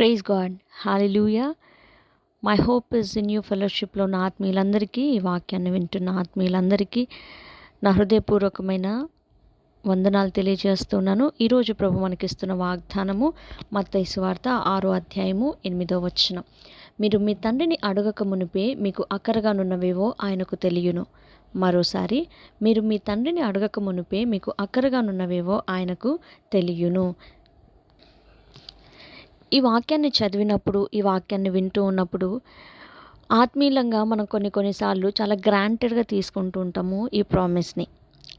Praise god hallelujah my hope is in you ఫెలోషిప్లో ఉన్న ఆత్మీయులందరికీ ఈ వాక్యాన్ని వింటున్న ఆత్మీయులందరికీ నా హృదయపూర్వకమైన వందనాలు తెలియజేస్తున్నాను ఈరోజు ప్రభు మనకిస్తున్న వాగ్దానము మత్తైసు వార్త ఆరో అధ్యాయము ఎనిమిదో వచనం. మీరు మీ తండ్రిని అడగక మునిపే మీకు అక్కరగానున్నవేవో ఆయనకు తెలియను. మరోసారి మీరు మీ తండ్రిని అడగక మునిపే మీకు అక్కరగానున్నవేవో ఆయనకు తెలియను. ఈ వాక్యాన్ని చదివినప్పుడు ఈ వాక్యాన్ని వింటూ ఉన్నప్పుడు ఆత్మీయంగా మనం కొన్ని కొన్నిసార్లు చాలా గ్రాంటెడ్గా తీసుకుంటూ ఉంటాము ఈ ప్రామిస్ని.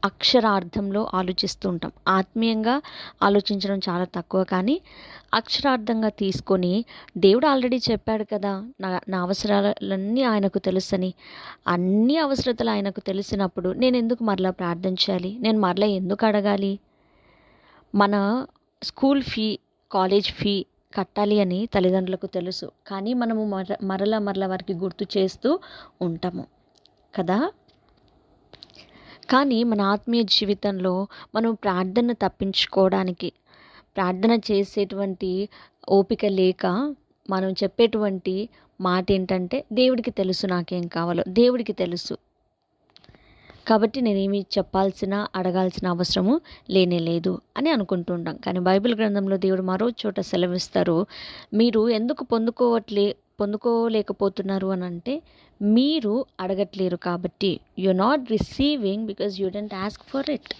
అక్షరార్థంలో ఆలోచిస్తూ ఉంటాం. ఆత్మీయంగా ఆలోచించడం చాలా తక్కువ కానీ అక్షరార్థంగా తీసుకొని దేవుడు ఆల్రెడీ చెప్పాడు కదా నా నా అవసరాలన్నీ ఆయనకు తెలుసని. అన్ని అవసరతలు ఆయనకు తెలిసినప్పుడు నేను ఎందుకు మరలా ప్రార్థన చేయాలి? నేను మరలా ఎందుకు అడగాలి? మన స్కూల్ ఫీ కాలేజ్ ఫీ కట్టాలి అని తల్లిదండ్రులకు తెలుసు. కానీ మనము మర మరల మరల వారికి గుర్తు చేస్తూ ఉంటాము. కదా? కానీ మన ఆత్మీయ జీవితంలో మనం ప్రార్థన తప్పించుకోవడానికి ప్రార్థన చేసేటువంటి ఓపిక లేక మనం చెప్పేటువంటి మాట ఏంటంటే దేవుడికి తెలుసు నాకేం కావాలో దేవుడికి తెలుసు. కాబట్టి నేనేమి చెప్పాల్సిన అడగాల్సిన అవసరము లేనే లేదు అని అనుకుంటుంటాం. కానీ బైబిల్ గ్రంథంలో దేవుడు మరో చోట సెలవిస్తారు మీరు ఎందుకు పొందుకోవట్లే పొందుకోలేకపోతున్నారు అని అంటే మీరు అడగట్లేరు కాబట్టి. You not receiving because you don't ask for it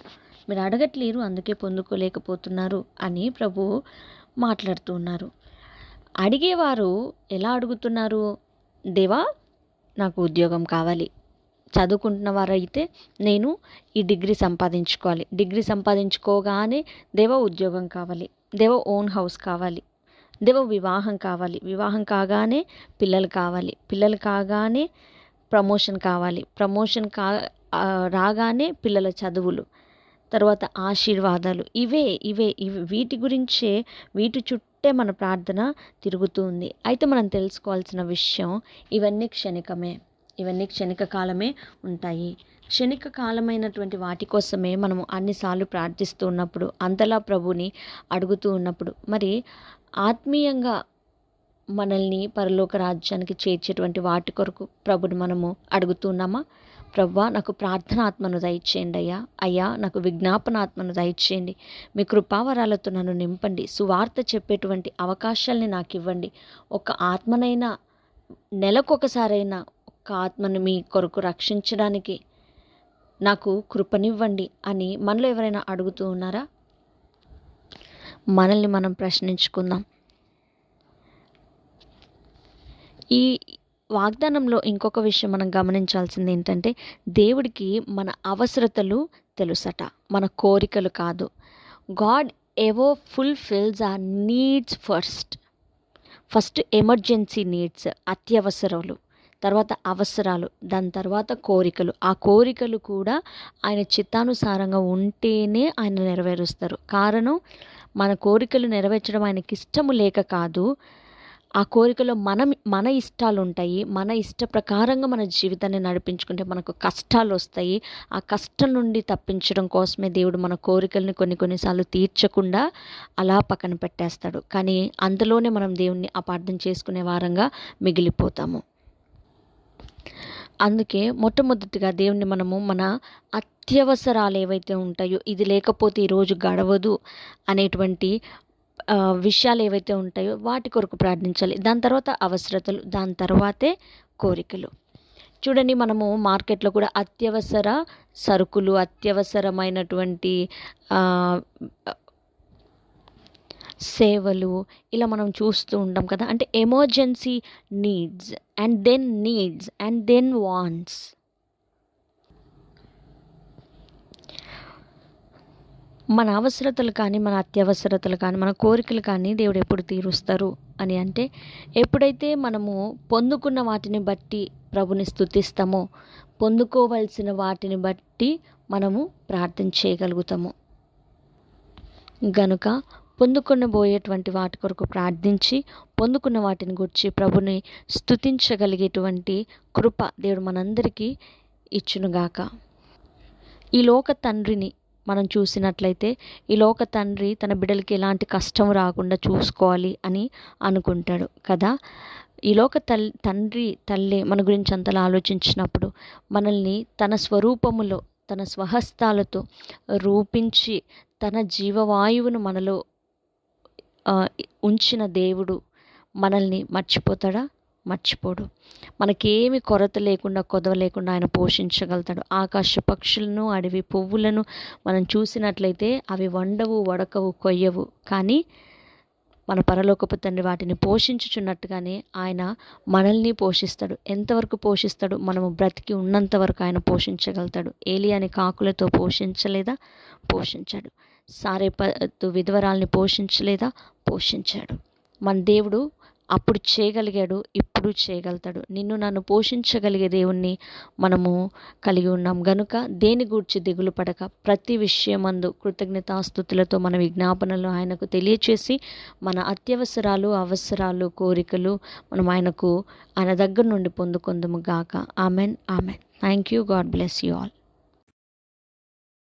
మీరు అడగట్లేరు అందుకే పొందుకోలేకపోతున్నారు అని ప్రభు మాట్లాడుతూ ఉన్నారు. అడిగేవారు ఎలా అడుగుతున్నారు? దేవా నాకు ఉద్యోగం కావాలి. చదువుకుంటున్న వారైతే నేను ఈ డిగ్రీ సంపాదించుకోవాలి. డిగ్రీ సంపాదించుకోగానే దేవ ఉద్యోగం కావాలి. దేవ ఓన్ హౌస్ కావాలి. దేవ వివాహం కావాలి. వివాహం కాగానే పిల్లలు కావాలి. పిల్లలు కాగానే ప్రమోషన్ కావాలి. ప్రమోషన్ కా రాగానే పిల్లల చదువులు తర్వాత ఆశీర్వాదాలు. ఇవే ఇవే ఇవి వీటి గురించే వీటి చుట్టే మన ప్రార్థన తిరుగుతుంది అయితే మనం తెలుసుకోవాల్సిన విషయం ఇవన్నీ క్షణికమే. ఇవన్నీ క్షణిక కాలమే ఉంటాయి. క్షణిక కాలమైనటువంటి వాటి కోసమే మనము అన్నిసార్లు ప్రార్థిస్తూ ఉన్నప్పుడు అంతలా ప్రభుని అడుగుతూ ఉన్నప్పుడు మరి ఆత్మీయంగా మనల్ని పరలోక రాజ్యానికి చేర్చేటువంటి వాటి కొరకు ప్రభుని మనము అడుగుతున్నామా ప్రవ్వా నాకు ప్రార్థనాత్మను దయచేయండి అయ్యా. అయ్యా నాకు విజ్ఞాపనాత్మను దయచేయండి. మీ కృపావరాలతో నన్ను నింపండి. సువార్త చెప్పేటువంటి అవకాశాల్ని నాకు ఇవ్వండి ఒక ఆత్మనైనా నెలకొకసారైనా ఒక్క ఆత్మను మీ కొరకు రక్షించడానికి నాకు కృపనివ్వండి అని మనలో ఎవరైనా అడుగుతూ ఉన్నారా? మనల్ని మనం ప్రశ్నించుకుందాం. ఈ వాగ్దానంలో ఇంకొక విషయం మనం గమనించాల్సింది ఏంటంటే దేవుడికి మన అవసరతలు తెలుసట మన కోరికలు కాదు. God ఎవో fulfils the needs first. First emergency needs అత్యవసరాలు. తర్వాత అవసరాలు దాని తర్వాత కోరికలు. ఆ కోరికలు కూడా ఆయన చిత్తానుసారంగా ఉంటేనే ఆయన నెరవేరుస్తారు. కారణం మన కోరికలు నెరవేర్చడం ఆయనకి ఇష్టము లేక కాదు. ఆ కోరికలో మనం మన ఇష్టాలు ఉంటాయి. మన ఇష్ట ప్రకారంగా మన జీవితాన్ని నడిపించుకుంటే మనకు కష్టాలు వస్తాయి. ఆ కష్టం నుండి తప్పించడం కోసమే దేవుడు మన కోరికల్ని కొన్ని కొన్నిసార్లు తీర్చకుండా అలా పక్కన పెట్టేస్తాడు. కానీ అందులోనే మనం దేవుణ్ణి అపార్థం చేసుకునే వారంగా మిగిలిపోతాము. అందుకే మొట్టమొదటిగా దేవుణ్ణి మనము మన అత్యవసరాలు ఏవైతే ఉంటాయో ఇది లేకపోతే ఈరోజు గడవదు అనేటువంటి విషయాలు ఏవైతే ఉంటాయో వాటి కొరకు ప్రార్థించాలి. దాని తర్వాత అవసరతలు దాని తర్వాతే కోరికలు. చూడండి మనము మార్కెట్లో కూడా అత్యవసర సరుకులు అత్యవసరమైనటువంటి సేవలు ఇలా మనం చూస్తూ ఉంటాం కదా. అంటే emergency needs and then needs and then wants మన అవసరతలు కానీ మన అత్యవసరతలు కానీ మన కోరికలు కానీ దేవుడు ఎప్పుడు తీరుస్తారు అని అంటే ఎప్పుడైతే మనము పొందుకున్న వాటిని బట్టి ప్రభుని స్థుతిస్తామో పొందుకోవలసిన వాటిని బట్టి మనము ప్రార్థన చేయగలుగుతాము. గనుక పొందుకొనబోయేటువంటి వాటి కొరకు ప్రార్థించి పొందుకున్న వాటిని గురించి ప్రభుని స్థుతించగలిగేటువంటి కృప దేవుడు మనందరికీ ఇచ్చునుగాక. ఈ లోక తండ్రిని మనం చూసినట్లయితే ఈ లోక తండ్రి తన బిడ్డలకి ఎలాంటి కష్టం రాకుండా చూసుకోవాలి అని అనుకుంటాడు కదా. ఈ లోక తల్ తండ్రి తల్లి మన గురించి అంతలా ఆలోచించినప్పుడు మనల్ని తన స్వరూపములో తన స్వహస్తాలతో రూపించి తన జీవవాయువును మనలో ఉంచిన దేవుడు మనల్ని మర్చిపోతాడా? మర్చిపోడు. మనకేమి కొరత లేకుండా కొదవ లేకుండా ఆయన పోషించగలుగుతాడు. ఆకాశ పక్షులను అడవి పువ్వులను మనం చూసినట్లయితే అవి వండవు వడకవు కొయ్యవు. కానీ మన పరలోకపు తండ్రి వాటిని పోషించుచున్నట్టుగానే ఆయన మనల్ని పోషిస్తాడు. ఎంతవరకు పోషిస్తాడు మనము బ్రతికి ఉన్నంత వరకు ఆయన పోషించగలుగుతాడు. ఏలియాని కాకులతో పోషించలేదా? పోషించాడు. సారేపతు విధవరాల్ని పోషించలేదా? పోషించాడు. మన దేవుడు అప్పుడు చేయగలిగాడు ఇప్పుడు చేయగలుగుతాడు. నిన్ను నన్ను పోషించగలిగే దేవుణ్ణి మనము కలిగి ఉన్నాం. గనుక దేని గూర్చి దిగులు పడక ప్రతి విషయమందు కృతజ్ఞతాస్థుతులతో మన విజ్ఞాపనలు ఆయనకు తెలియచేసి మన అత్యవసరాలు అవసరాలు కోరికలు మనం ఆయనకు ఆయన దగ్గర నుండి పొందుకొందుము గాక. Amen amen. Thank you. God bless you all.